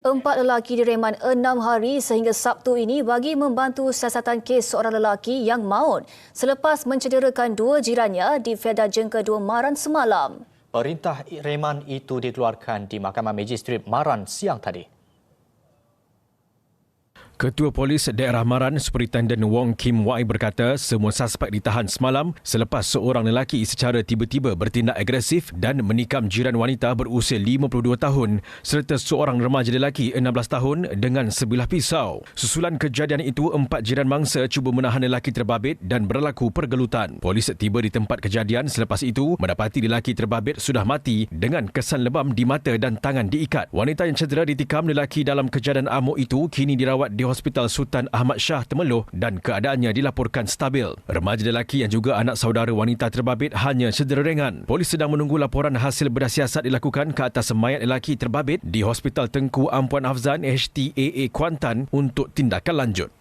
Empat lelaki direman enam hari sehingga Sabtu ini bagi membantu siasatan kes seorang lelaki yang maut selepas mencederakan dua jirannya di Fedah Jengka 2 Maran semalam. Perintah reman itu dikeluarkan di Mahkamah Magistrate Maran siang tadi. Ketua Polis Daerah Maran Superintendent Wong Kim Wai berkata semua suspek ditahan semalam selepas seorang lelaki secara tiba-tiba bertindak agresif dan menikam jiran wanita berusia 52 tahun serta seorang remaja lelaki 16 tahun dengan sebilah pisau. Susulan kejadian itu, empat jiran mangsa cuba menahan lelaki terbabit dan berlaku pergelutan. Polis tiba di tempat kejadian selepas itu mendapati lelaki terbabit sudah mati dengan kesan lebam di mata dan tangan diikat. Wanita yang cedera ditikam lelaki dalam kejadian amuk itu kini dirawat di Hospital Sultan Ahmad Shah Temeloh dan keadaannya dilaporkan stabil. Remaja lelaki yang juga anak saudara wanita terbabit hanya cedera ringan. Polis sedang menunggu laporan hasil bedah siasat dilakukan ke atas mayat lelaki terbabit di Hospital Tengku Ampuan Afzan HTAA Kuantan untuk tindakan lanjut.